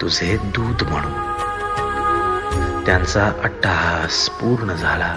तुझे दूत म्हणून. त्यांचा अट्टहास पूर्ण झाला.